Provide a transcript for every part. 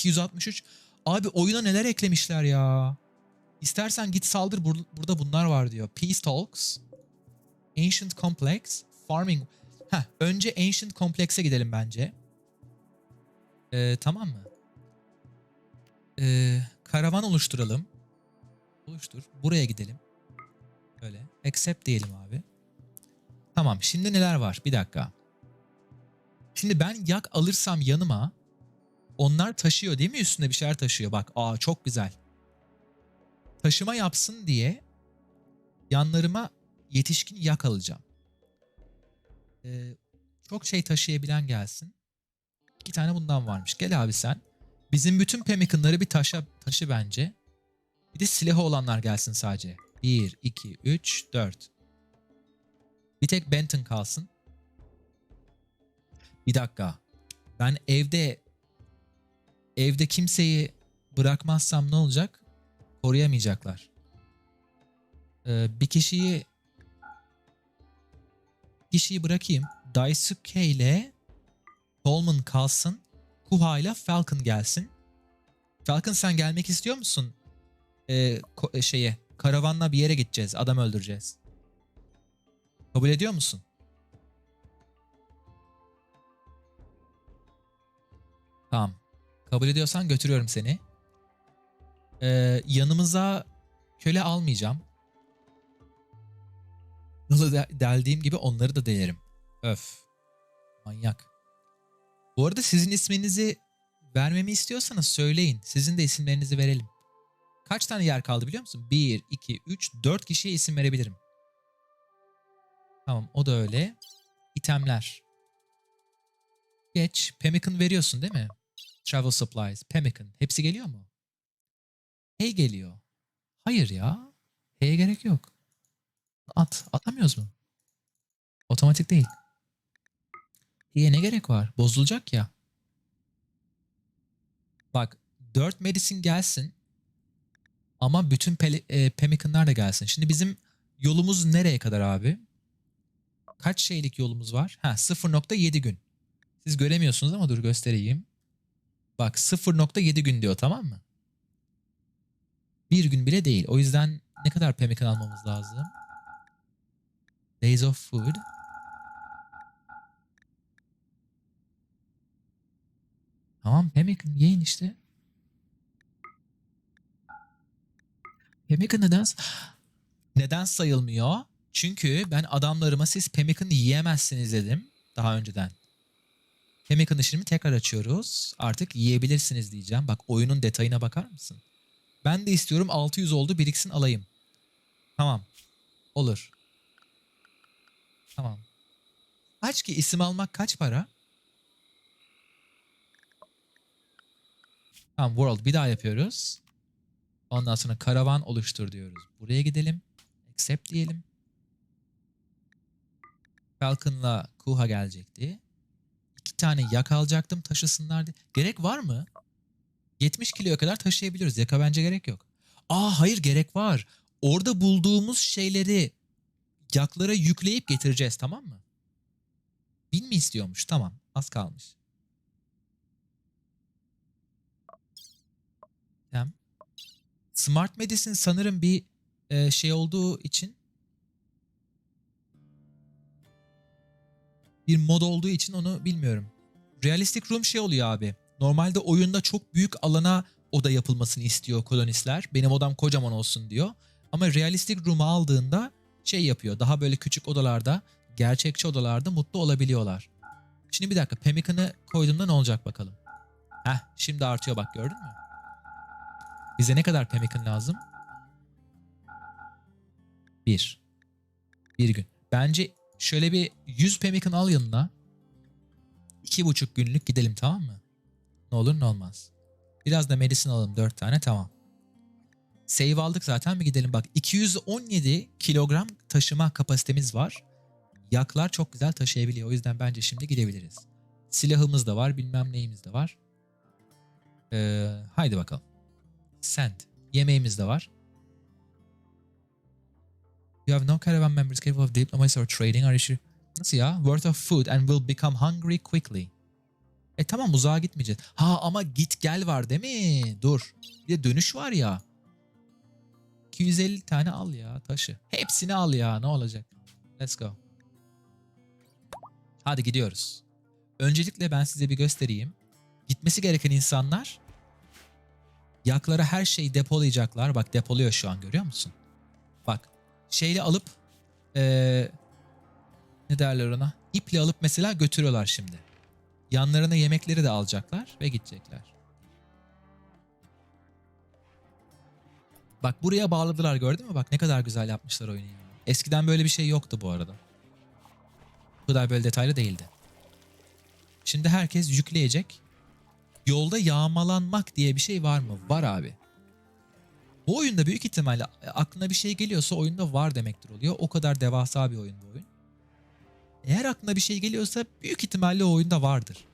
263. Abi oyuna neler eklemişler ya. İstersen git saldır bur- burada bunlar var diyor. Peace Talks. Ancient Complex. Farming. Heh, önce Ancient Complex'e gidelim bence. Ee, tamam mı? Ee, karavan oluşturalım. Oluştur. Buraya gidelim. Böyle. Accept diyelim abi. Tamam. Şimdi neler var? Bir dakika. Şimdi ben yak alırsam yanıma onlar taşıyor değil mi? Üstünde bir şeyler taşıyor. Bak aa çok güzel. Taşıma yapsın diye yanlarıma yetişkin yak alacağım. Ee, çok şey taşıyabilen gelsin. İki tane bundan varmış. Gel abi sen. Bizim bütün pemikinleri bir taşa taşı bence. Bir de silahı olanlar gelsin sadece. 1, 2, 3, 4. Bir tek Benton kalsın. Bir dakika. Ben evde evde kimseyi bırakmazsam ne olacak? Koruyamayacaklar. Ee, bir kişiyi kişiyi bırakayım. Daisuke ile Coleman kalsın. Kuha ile Falcon gelsin. Falcon sen gelmek istiyor musun? Ee, e, şeye karavanla bir yere gideceğiz. Adam öldüreceğiz. Kabul ediyor musun? Tamam. Kabul ediyorsan götürüyorum seni. Ee, yanımıza köle almayacağım. De- deldiğim gibi onları da delerim. Öf. Manyak. Bu arada sizin isminizi vermemi istiyorsanız söyleyin. Sizin de isimlerinizi verelim. Kaç tane yer kaldı biliyor musun? 1, 2, 3, 4 kişiye isim verebilirim. Tamam o da öyle. İtemler. Geç. Pemmican veriyorsun değil mi? Travel supplies. Pemmican. Hepsi geliyor mu? Hey geliyor. Hayır ya. Hey'e gerek yok. At. Atamıyoruz mu? Otomatik değil. Hey'e ne gerek var? Bozulacak ya. Bak 4 medicine gelsin. Ama bütün peli, e, pemmicanlar da gelsin. Şimdi bizim yolumuz nereye kadar abi? Kaç şeylik yolumuz var? Ha 0.7 gün. Siz göremiyorsunuz ama dur göstereyim. Bak 0.7 gün diyor tamam mı? Bir gün bile değil. O yüzden ne kadar pemmican almamız lazım? Days of food. Tamam pemmican yiyin işte. Pemmican neden neden sayılmıyor? Çünkü ben adamlarıma siz pemmican yiyemezsiniz dedim daha önceden. Pemmican işini tekrar açıyoruz. Artık yiyebilirsiniz diyeceğim. Bak oyunun detayına bakar mısın? Ben de istiyorum 600 oldu biriksin alayım. Tamam. Olur. Tamam. Kaç ki isim almak kaç para? Tamam world bir daha yapıyoruz. Ondan sonra karavan oluştur diyoruz. Buraya gidelim. Accept diyelim. Falcon'la Kuha gelecekti. İki tane yak alacaktım taşısınlar diye. Gerek var mı? 70 kiloya kadar taşıyabiliyoruz. Yaka bence gerek yok. Aa hayır gerek var. Orada bulduğumuz şeyleri yaklara yükleyip getireceğiz tamam mı? Bin mi istiyormuş? Tamam. Az kalmış. Smart Medicine sanırım bir e, şey olduğu için bir mod olduğu için onu bilmiyorum. Realistic Room şey oluyor abi. Normalde oyunda çok büyük alana oda yapılmasını istiyor kolonistler. Benim odam kocaman olsun diyor. Ama Realistic Room'u aldığında şey yapıyor. Daha böyle küçük odalarda, gerçekçi odalarda mutlu olabiliyorlar. Şimdi bir dakika Pemmican'ı koyduğumda ne olacak bakalım. Heh şimdi artıyor bak gördün mü? Bize ne kadar Pemmican lazım? Bir. Bir gün. Bence şöyle bir 100 Pemmican al yanına. İki buçuk günlük gidelim tamam mı? Ne olur ne olmaz. Biraz da medicine alalım 4 tane tamam. Save aldık zaten bir gidelim bak. 217 kilogram taşıma kapasitemiz var. Yaklar çok güzel taşıyabiliyor. O yüzden bence şimdi gidebiliriz. Silahımız da var bilmem neyimiz de var. Ee, haydi bakalım. Send. Yemeğimiz de var. You have no caravan members capable of diplomacy or trading. Are sure? Nasıl ya? Worth of food and will become hungry quickly. E tamam uzağa gitmeyeceğiz. Ha ama git gel var değil mi? Dur. Bir de dönüş var ya. 250 tane al ya taşı. Hepsini al ya ne olacak? Let's go. Hadi gidiyoruz. Öncelikle ben size bir göstereyim. Gitmesi gereken insanlar yaklara her şeyi depolayacaklar. Bak depoluyor şu an görüyor musun? Şeyle alıp eee ne derler ona? İple alıp mesela götürüyorlar şimdi. Yanlarına yemekleri de alacaklar ve gidecekler. Bak buraya bağladılar gördün mü? Bak ne kadar güzel yapmışlar oyunu. Eskiden böyle bir şey yoktu bu arada. Bu kadar böyle detaylı değildi. Şimdi herkes yükleyecek. Yolda yağmalanmak diye bir şey var mı? Var abi. Bu oyunda büyük ihtimalle aklına bir şey geliyorsa oyunda var demektir oluyor. O kadar devasa bir oyun bu oyun. Eğer aklına bir şey geliyorsa büyük ihtimalle o oyunda vardır.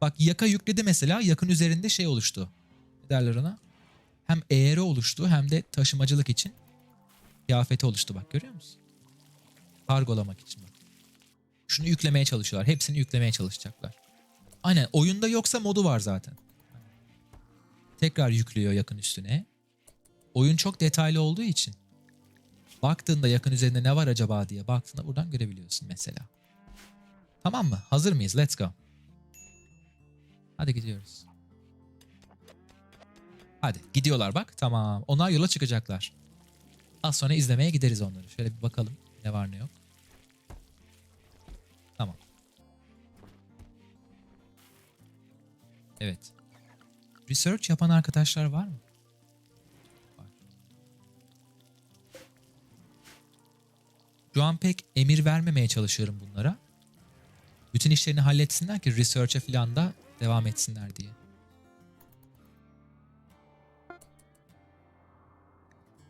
Bak yaka yükledi mesela yakın üzerinde şey oluştu. Ne derler ona? Hem eğri oluştu hem de taşımacılık için kıyafeti oluştu bak görüyor musun? Kargolamak için bak. Şunu yüklemeye çalışıyorlar. Hepsini yüklemeye çalışacaklar. Aynen oyunda yoksa modu var zaten. Tekrar yüklüyor yakın üstüne. Oyun çok detaylı olduğu için baktığında yakın üzerinde ne var acaba diye baktığında buradan görebiliyorsun mesela. Tamam mı? Hazır mıyız? Let's go. Hadi gidiyoruz. Hadi gidiyorlar bak. Tamam. Onlar yola çıkacaklar. Az sonra izlemeye gideriz onları. Şöyle bir bakalım ne var ne yok. Tamam. Evet. Research yapan arkadaşlar var mı? Şu an pek emir vermemeye çalışıyorum bunlara. Bütün işlerini halletsinler ki research'e falan da devam etsinler diye.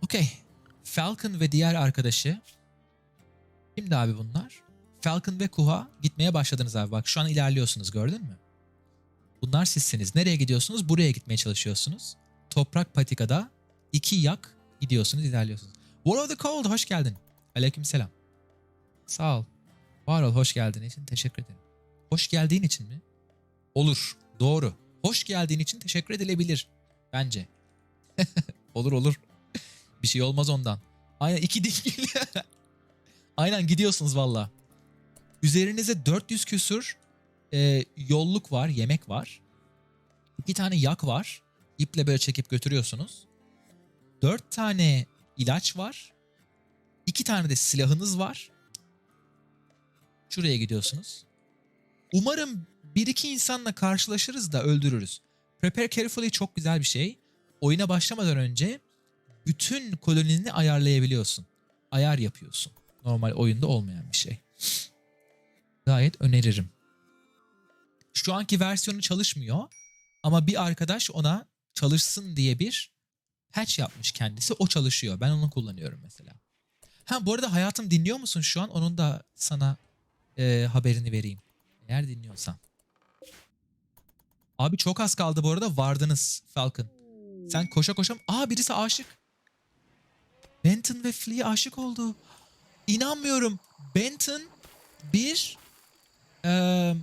Okey. Falcon ve diğer arkadaşı. Kimdi abi bunlar? Falcon ve Kuha gitmeye başladınız abi. Bak şu an ilerliyorsunuz gördün mü? Bunlar sizsiniz. Nereye gidiyorsunuz? Buraya gitmeye çalışıyorsunuz. Toprak patikada iki yak gidiyorsunuz, ilerliyorsunuz. War of the Cold hoş geldin. Aleykümselam. Sağ ol. Var ol hoş geldiğin için teşekkür ederim. Hoş geldiğin için mi? Olur. Doğru. Hoş geldiğin için teşekkür edilebilir. Bence. olur olur. Bir şey olmaz ondan. Aynen iki değil. Aynen gidiyorsunuz valla. Üzerinize 400 küsür e, yolluk var, yemek var. İki tane yak var. İple böyle çekip götürüyorsunuz. Dört tane ilaç var. İki tane de silahınız var. Şuraya gidiyorsunuz. Umarım bir iki insanla karşılaşırız da öldürürüz. Prepare carefully çok güzel bir şey. Oyuna başlamadan önce bütün kolonini ayarlayabiliyorsun. Ayar yapıyorsun. Normal oyunda olmayan bir şey. Gayet öneririm. Şu anki versiyonu çalışmıyor ama bir arkadaş ona çalışsın diye bir patch yapmış kendisi. O çalışıyor. Ben onu kullanıyorum mesela. Ha bu arada hayatım dinliyor musun şu an? Onun da sana e, haberini vereyim. Eğer dinliyorsan. Abi çok az kaldı bu arada. Vardınız Falcon. Sen koşa koşa... Aa birisi aşık. Benton ve Flea aşık oldu. İnanmıyorum. Benton bir eee,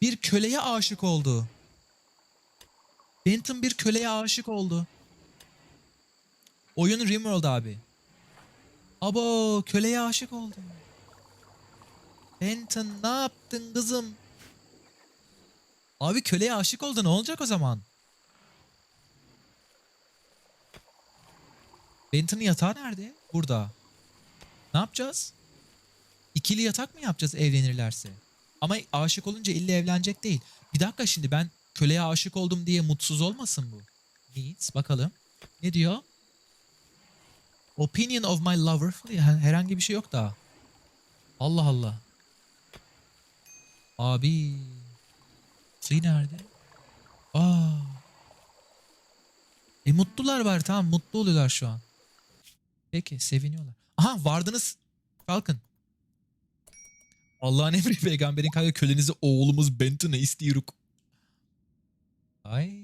bir köleye aşık oldu. Benton bir köleye aşık oldu. Oyun Rimworld abi. Abo köleye aşık oldu. Benton ne yaptın kızım? Abi köleye aşık oldu ne olacak o zaman? Benton'ın yatağı nerede? Burada. Ne yapacağız? İkili yatak mı yapacağız evlenirlerse? Ama aşık olunca illa evlenecek değil. Bir dakika şimdi ben köleye aşık oldum diye mutsuz olmasın bu. Needs bakalım. Ne diyor? Opinion of my lover. Herhangi bir şey yok daha. Allah Allah. Abi. Flea nerede? Aa. E mutlular var tamam mutlu oluyorlar şu an. Peki seviniyorlar. Aha vardınız Falcon. Allah'ın emri peygamberin kanka kölenizi oğlumuz Benton'a istiyoruz. Ay.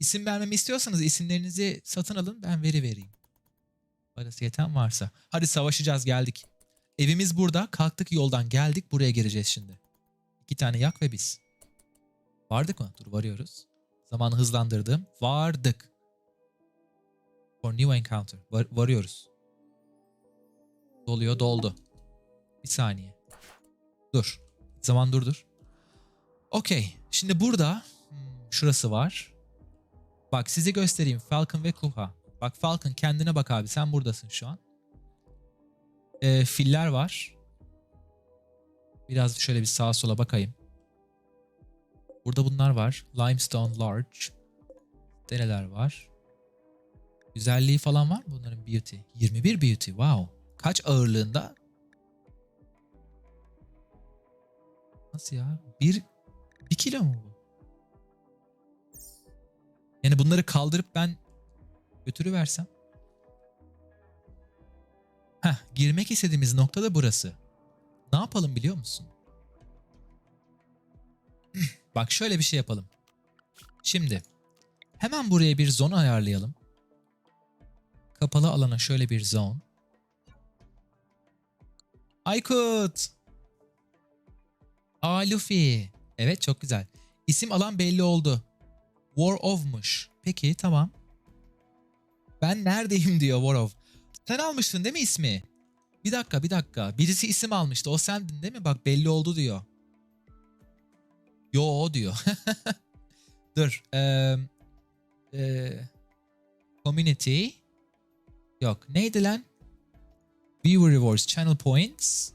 İsim vermemi istiyorsanız isimlerinizi satın alın ben veri vereyim. Parası yeten varsa. Hadi savaşacağız geldik. Evimiz burada. Kalktık yoldan geldik buraya gireceğiz şimdi. İki tane yak ve biz. Vardık mı? Dur varıyoruz. Zamanı hızlandırdım. Vardık. For new encounter. Var- varıyoruz. Doluyor doldu. Bir saniye. Dur. Zaman durdur. Okey. Şimdi burada hmm, şurası var. Bak size göstereyim. Falcon ve Kuha. Bak Falcon kendine bak abi. Sen buradasın şu an. Ee, filler var. Biraz şöyle bir sağa sola bakayım. Burada bunlar var. Limestone Large. Nereler var? Güzelliği falan var mı bunların beauty? 21 beauty. Wow. Kaç ağırlığında? Nasıl ya? Bir, bir kilo mu bu? Yani bunları kaldırıp ben götürüversem. Heh, girmek istediğimiz nokta da burası. Ne yapalım biliyor musun? Bak şöyle bir şey yapalım. Şimdi hemen buraya bir zone ayarlayalım. Kapalı alana şöyle bir zone. Aykut. Aa Luffy. Evet çok güzel. İsim alan belli oldu. War of'muş. Peki tamam. Ben neredeyim diyor War of. Sen almıştın değil mi ismi? Bir dakika bir dakika. Birisi isim almıştı. O sendin değil mi? Bak belli oldu diyor. Yo diyor. Dur. Eee eee, community. Yok. Neydi lan? Viewer rewards. Channel points.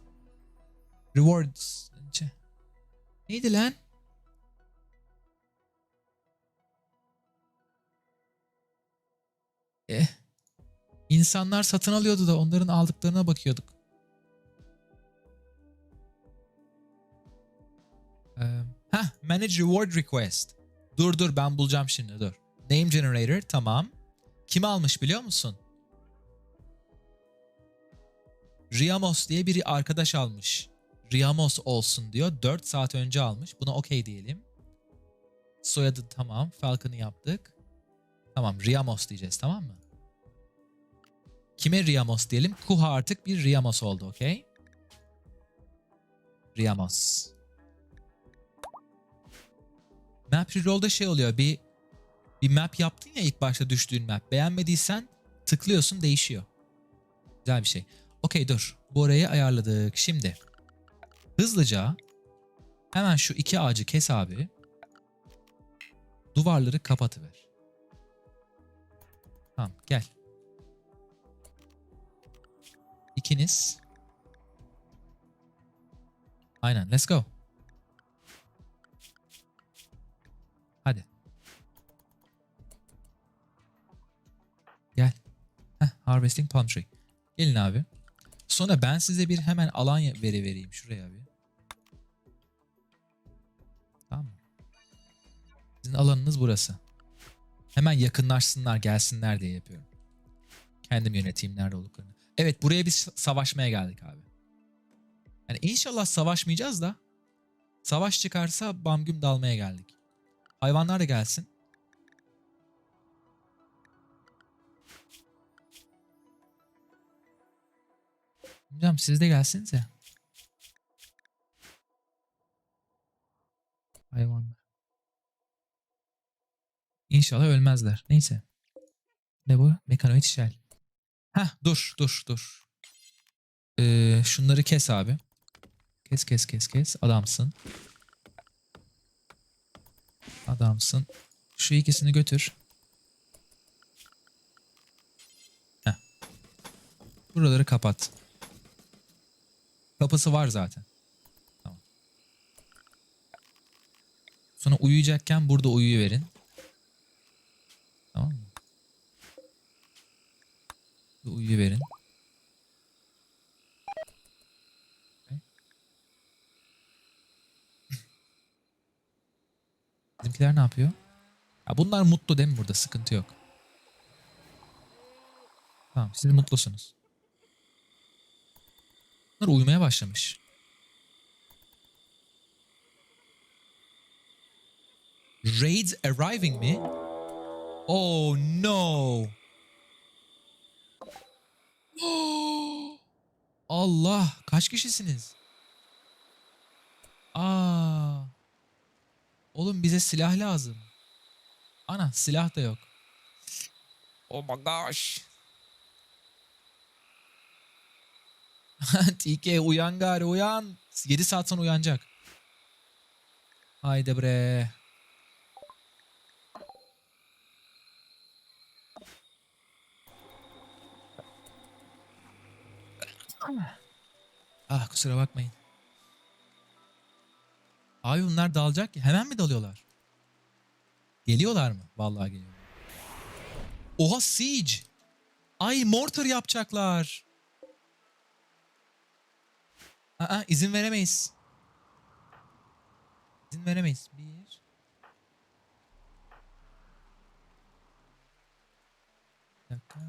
Rewards. Neydi lan? Eh. İnsanlar satın alıyordu da onların aldıklarına bakıyorduk. Ee, heh, manage reward request. Dur dur ben bulacağım şimdi dur. Name generator tamam. Kim almış biliyor musun? Riamos diye biri arkadaş almış. Riamos olsun diyor. 4 saat önce almış. Buna okey diyelim. Soyadı tamam. Falcon'ı yaptık. Tamam Riamos diyeceğiz tamam mı? Kime Riamos diyelim? Kuha artık bir Riamos oldu okey? Riamos. Map Reroll'da şey oluyor bir bir map yaptın ya ilk başta düştüğün map. Beğenmediysen tıklıyorsun değişiyor. Güzel bir şey. Okey dur. Bu orayı ayarladık. Şimdi hızlıca hemen şu iki ağacı kes abi. Duvarları kapatıver. Tamam gel. İkiniz. Aynen let's go. Hadi. Gel. Heh, harvesting palm tree. Gelin abi. Sonra ben size bir hemen alan veri vereyim şuraya bir. Tamam mı? Sizin alanınız burası. Hemen yakınlaşsınlar gelsinler diye yapıyorum. Kendim yöneteyim nerede olduklarını. Evet buraya biz savaşmaya geldik abi. Yani inşallah savaşmayacağız da savaş çıkarsa bam güm dalmaya geldik. Hayvanlar da gelsin. Hocam siz de gelsinize. Hayvanlar. İnşallah ölmezler. Neyse. Ne bu? Mekanoid shell. Heh dur dur dur. Ee, şunları kes abi. Kes kes kes kes. Adamsın. Adamsın. Şu ikisini götür. Heh. Buraları kapat. Kapısı var zaten. Tamam. Sonra uyuyacakken burada uyuyuverin. Tamam mı? Uyuyuverin. Okay. Bizimkiler ne yapıyor? Ya bunlar mutlu değil mi burada? Sıkıntı yok. Tamam siz mutlusunuz. Bunlar uyumaya başlamış. Raids arriving mi? Oh no. Allah kaç kişisiniz? Aa. Oğlum bize silah lazım. Ana silah da yok. Oh my gosh. TK uyan gari uyan. 7 saat sonra uyanacak. Haydi bre. Ah kusura bakmayın. Abi bunlar dalacak ya. Hemen mi dalıyorlar? Geliyorlar mı? Vallahi geliyorlar. Oha siege. Ay mortar yapacaklar. Aa izin veremeyiz. İzin veremeyiz. Bir. Bir dakika.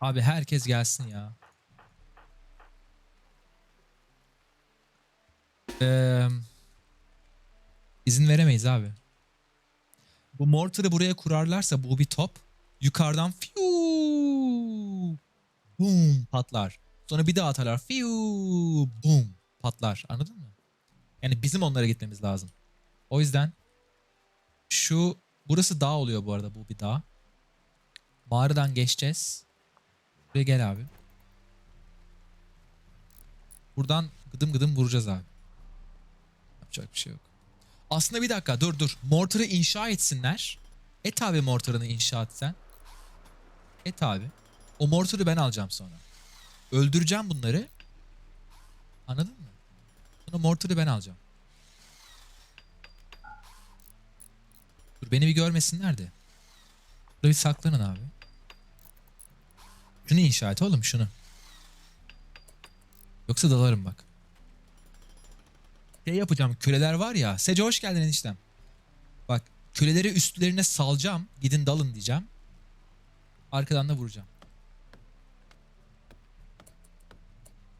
Abi herkes gelsin ya. Eee izin veremeyiz abi. Bu mortarı buraya kurarlarsa bu bir top. Yukarıdan fiu boom patlar. Sonra bir daha atarlar. Fiu boom patlar. Anladın mı? Yani bizim onlara gitmemiz lazım. O yüzden şu burası dağ oluyor bu arada bu bir dağ. Mağaradan geçeceğiz. Buraya gel abi. Buradan gıdım gıdım vuracağız abi. Yapacak bir şey yok. Aslında bir dakika dur dur. Mortar'ı inşa etsinler. Et abi mortarını inşa etsen. Et abi. O mortarı ben alacağım sonra. Öldüreceğim bunları. Anladın mı? Sonra mortarı ben alacağım. Dur beni bir görmesinler de. Burada bir saklanın abi. Şunu inşa et oğlum şunu. Yoksa dalarım bak. Şey yapacağım köleler var ya. Sece hoş geldin eniştem. Bak köleleri üstlerine salacağım. Gidin dalın diyeceğim. Arkadan da vuracağım.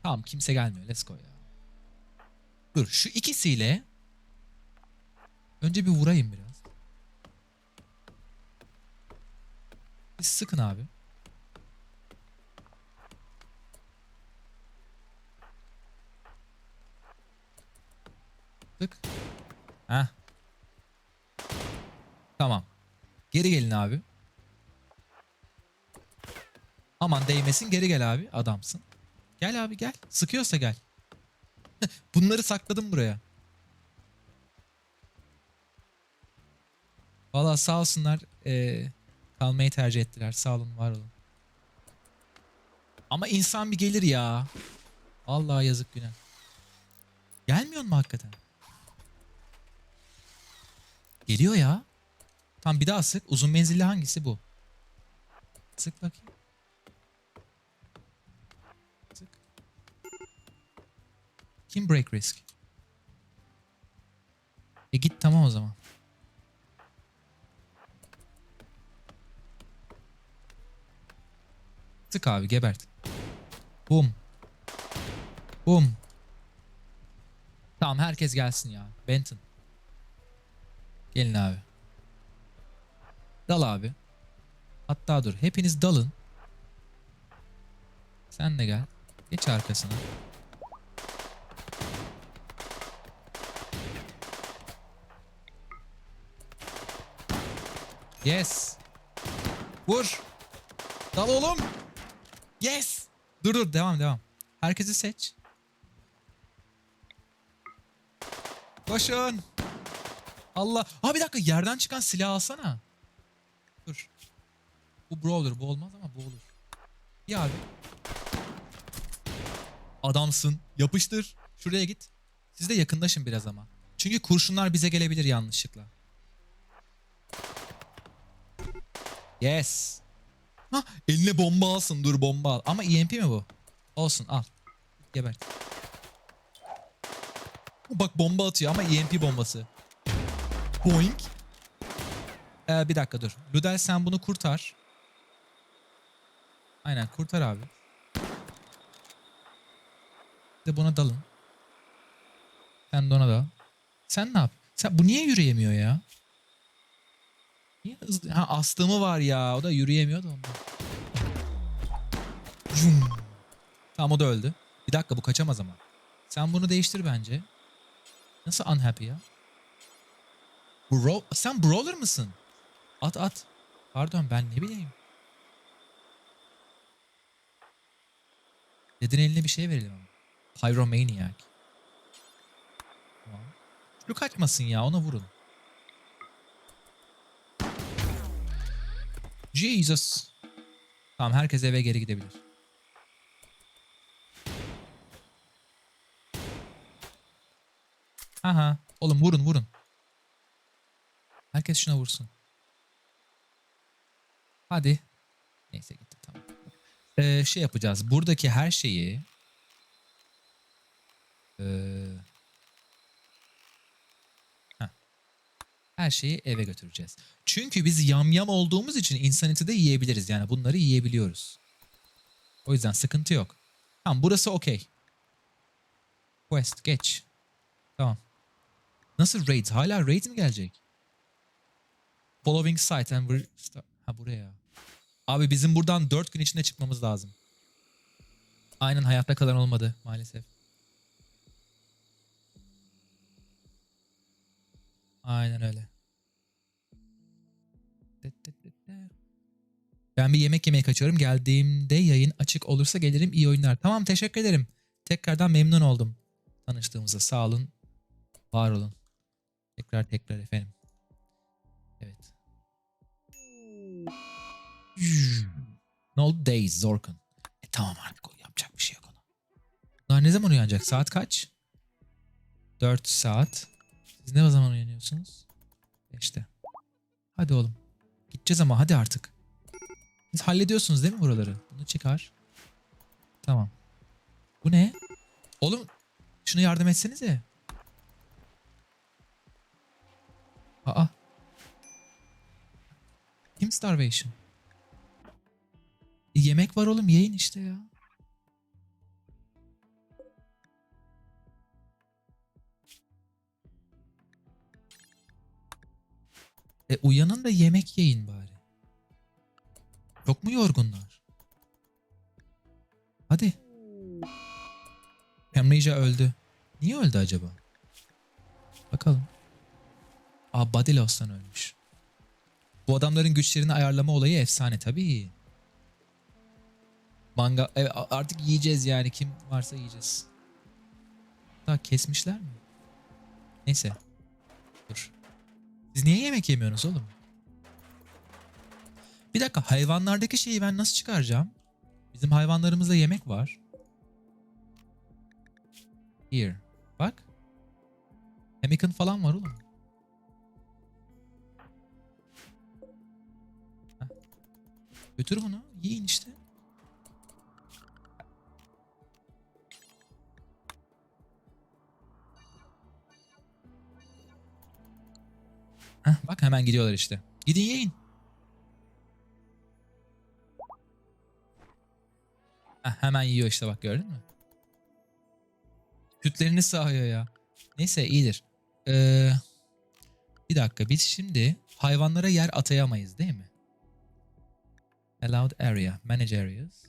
Tamam kimse gelmiyor. Let's go ya. Dur şu ikisiyle önce bir vurayım biraz. Bir sıkın abi. Tık. Heh. Tamam. Geri gelin abi. Aman değmesin geri gel abi adamsın. Gel abi gel. Sıkıyorsa gel. Bunları sakladım buraya. Valla sağ olsunlar eee, kalmayı tercih ettiler. Sağ olun var olun. Ama insan bir gelir ya. Vallahi yazık günah. Gelmiyor mu hakikaten? Geliyor ya. Tam bir daha sık. Uzun menzilli hangisi bu? Sık bakayım. Sık. Kim break risk? E git tamam o zaman. Sık abi gebert. Bum. Bum. Tamam herkes gelsin ya. Benton. Gelin abi. Dal abi. Hatta dur hepiniz dalın. Sen de gel. Geç arkasına. Yes. Vur. Dal oğlum. Yes. Dur dur devam devam. Herkesi seç. Koşun. Allah. Ha bir dakika yerden çıkan silah alsana. Dur. Bu brawler bu olmaz ama bu olur. İyi abi. Adamsın. Yapıştır. Şuraya git. Siz de yakınlaşın biraz ama. Çünkü kurşunlar bize gelebilir yanlışlıkla. Yes. Ha eline bomba alsın. Dur bomba al. Ama EMP mi bu? Olsun al. Gebert. Bak bomba atıyor ama EMP bombası. Boink. Ee, bir dakika dur. Ludel sen bunu kurtar. Aynen kurtar abi. De buna dalın. Sen de ona dal. Sen ne yap? Sen bu niye yürüyemiyor ya? Niye hızlı? Ha astımı var ya. O da yürüyemiyor da ondan. Yum. Tamam o da öldü. Bir dakika bu kaçamaz ama. Sen bunu değiştir bence. Nasıl unhappy ya? Bro, sen brawler mısın? At at. Pardon ben ne bileyim. Dedin eline bir şey verelim ama. Pyromaniac. Tamam. Şu kaçmasın ya ona vurun. Jesus. Tamam herkes eve geri gidebilir. Aha. Oğlum vurun vurun. Herkes şuna vursun. Hadi. Neyse gitti tamam. Ee, şey yapacağız. Buradaki her şeyi ee, her şeyi eve götüreceğiz. Çünkü biz yamyam olduğumuz için Insanity'de yiyebiliriz. Yani bunları yiyebiliyoruz. O yüzden sıkıntı yok. Tamam burası okey. Quest geç. Tamam. Nasıl raid? Hala raid mi gelecek? Following site and we're Ha buraya. Abi bizim buradan 4 gün içinde çıkmamız lazım. Aynen hayatta kalan olmadı maalesef. Aynen öyle. Ben bir yemek yemeye kaçıyorum. Geldiğimde yayın açık olursa gelirim. İyi oyunlar. Tamam teşekkür ederim. Tekrardan memnun oldum. Tanıştığımıza sağ olun. Var olun. Tekrar tekrar efendim. Evet. Ne oldu? Days, Zorkun. E tamam artık yapacak bir şey yok ona. Bunlar ne zaman uyanacak? Saat kaç? 4 saat. Siz ne zaman uyanıyorsunuz? İşte. Hadi oğlum. Gideceğiz ama hadi artık. Siz hallediyorsunuz değil mi buraları? Bunu çıkar. Tamam. Bu ne? Oğlum şunu yardım etsenize. Aa. Kim starvation? E, yemek var oğlum yiyin işte ya. E uyanın da yemek yiyin bari. Çok mu yorgunlar? Hadi. Amnesia öldü. Niye öldü acaba? Bakalım. Aa body loss'tan ölmüş. Bu adamların güçlerini ayarlama olayı efsane tabii. Manga evet, artık yiyeceğiz yani kim varsa yiyeceğiz. Daha kesmişler mi? Neyse. Dur. Siz niye yemek yemiyorsunuz oğlum? Bir dakika hayvanlardaki şeyi ben nasıl çıkaracağım? Bizim hayvanlarımızda yemek var. Here. Bak. Hemican falan var oğlum. Götür bunu. Yiyin işte. Heh, bak hemen gidiyorlar işte. Gidin yiyin. Heh, hemen yiyor işte bak gördün mü? Sütlerini sağıyor ya. Neyse iyidir. Ee, bir dakika biz şimdi hayvanlara yer atayamayız değil mi? Allowed area. Manage areas.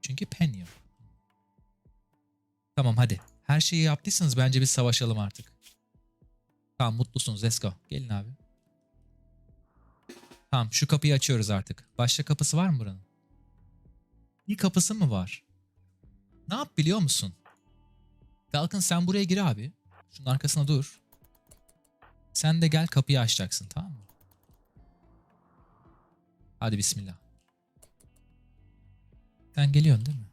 Çünkü pen yok. Tamam hadi. Her şeyi yaptıysanız bence biz savaşalım artık. Tamam mutlusunuz. Let's go. Gelin abi. Tamam şu kapıyı açıyoruz artık. Başka kapısı var mı buranın? Bir kapısı mı var? Ne yap biliyor musun? Falcon sen buraya gir abi. Şunun arkasına dur. Sen de gel kapıyı açacaksın tamam mı? Hadi bismillah. Sen geliyorsun değil mi?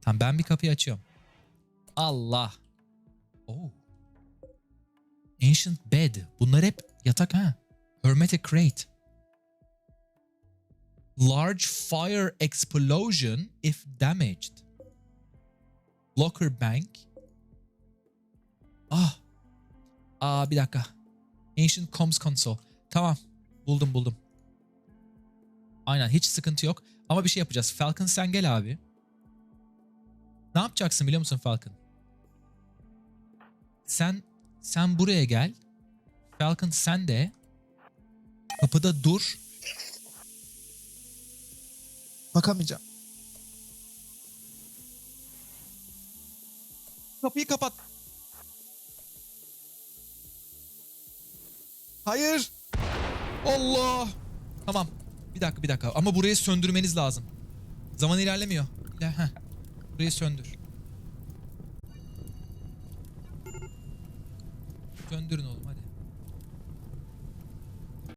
Tamam ben bir kapıyı açıyorum. Allah. Oh. Ancient bed. Bunlar hep yatak ha. Hermetic crate. Large fire explosion if damaged. Locker bank. Ah. Aa bir dakika. Ancient comms console. Tamam. Buldum buldum. Aynen hiç sıkıntı yok. Ama bir şey yapacağız. Falcon sen gel abi. Ne yapacaksın biliyor musun Falcon? Sen sen buraya gel. Falcon sen de kapıda dur. Bakamayacağım. Kapıyı kapat. Hayır. Allah. Tamam. Bir dakika bir dakika. Ama burayı söndürmeniz lazım. Zaman ilerlemiyor. İler heh. Burayı söndür. Söndürün oğlum.